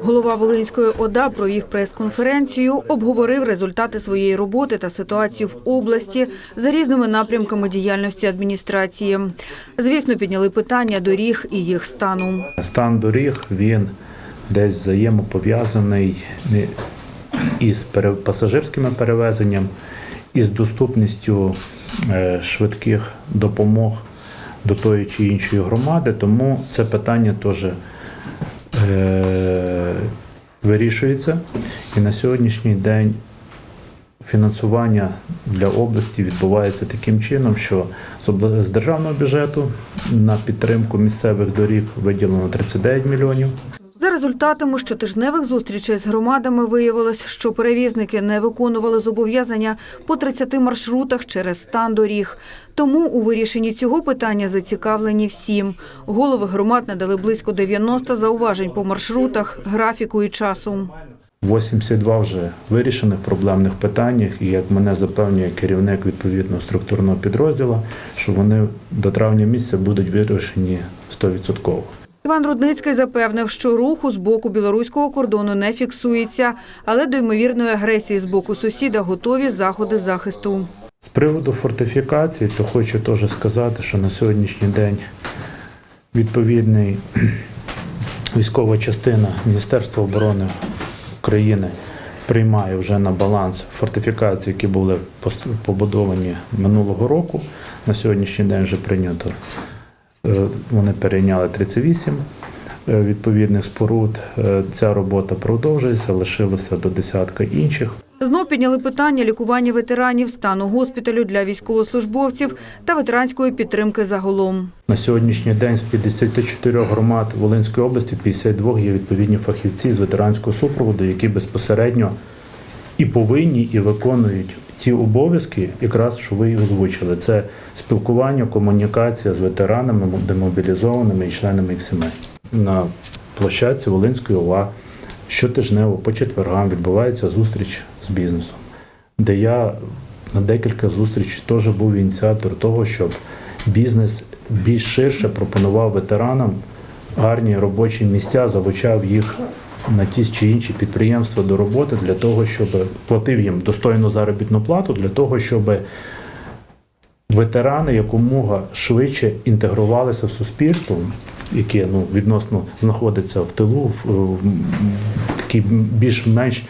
Голова Волинської ОДА провів прес-конференцію, обговорив результати своєї роботи та ситуацію в області за різними напрямками діяльності адміністрації. Звісно, підняли питання доріг і їх стану. Стан доріг він десь взаємопов'язаний із пере- пасажирськими перевезенням, із доступністю е, швидких допомог до тої чи іншої громади, тому це питання теж е, вирішується. І на сьогоднішній день фінансування для області відбувається таким чином, що з державного бюджету на підтримку місцевих доріг виділено 39 мільйонів. Результатами щотижневих зустрічей з громадами виявилось, що перевізники не виконували зобов'язання по 30 маршрутах через стан доріг. Тому у вирішенні цього питання зацікавлені всім. Голови громад надали близько 90 зауважень по маршрутах, графіку і часу. 82 вже вирішених проблемних питаннях, і як мене запевнює керівник відповідного структурного підрозділу, що вони до травня місяця будуть вирішені 100%. Іван Рудницький запевнив, що руху з боку білоруського кордону не фіксується, але до ймовірної агресії з боку сусіда готові заходи захисту. З приводу фортифікації, то хочу теж сказати, що на сьогоднішній день відповідний військова частина Міністерства оборони України приймає вже на баланс фортифікації, які були побудовані минулого року. На сьогоднішній день вже прийнято. Е, Вони перейняли 38 е, відповідних споруд. Е, Ця робота продовжується, лишилося до десятка інших. Знов підняли питання лікування ветеранів, стану госпіталю для військовослужбовців та ветеранської підтримки загалом. На сьогоднішній день з 54 громад Волинської області 52 є відповідні фахівці з ветеранського супроводу, які безпосередньо і повинні, і виконують ті обов'язки, якраз що ви озвучили. Це спілкування, комунікація з ветеранами, демобілізованими і членами їх сімей. На площадці Волинської ОВА щотижнево по четвергам відбувається зустріч з бізнесом, де я на декілька зустрічей теж був ініціатор того, щоб бізнес більш ширше пропонував ветеранам гарні робочі місця, залучав їх на ті чи інші підприємства до роботи для того, щоб платив їм достойну заробітну плату, для того, щоб ветерани якомога швидше інтегрувалися в суспільство, яке ну, відносно знаходиться в тилу, в, в, такій більш-менш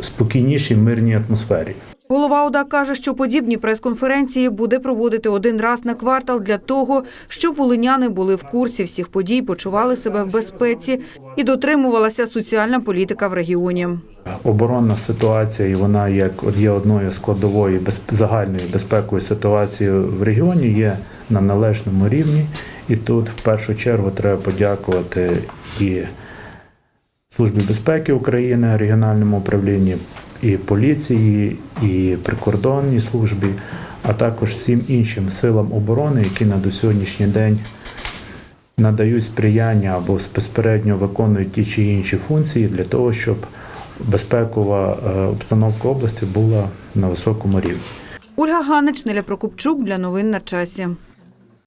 спокійнішій мирній атмосфері. Голова ОДА каже, що подібні прес-конференції буде проводити один раз на квартал для того, щоб волиняни були в курсі всіх подій, почували себе в безпеці і дотримувалася соціальна політика в регіоні. Оборонна ситуація, і вона як є одною складовою загальної безпекової ситуації в регіоні, є на належному рівні. І тут в першу чергу треба подякувати і Службі безпеки України, регіональному управлінні, і поліції, і прикордонній службі, а також всім іншим силам оборони, які на до сьогоднішній день надають сприяння або безпередньо виконують ті чи інші функції для того, щоб безпекова е, обстановка області була на високому рівні. Ольга Ганич, Неля Прокопчук для новин на часі.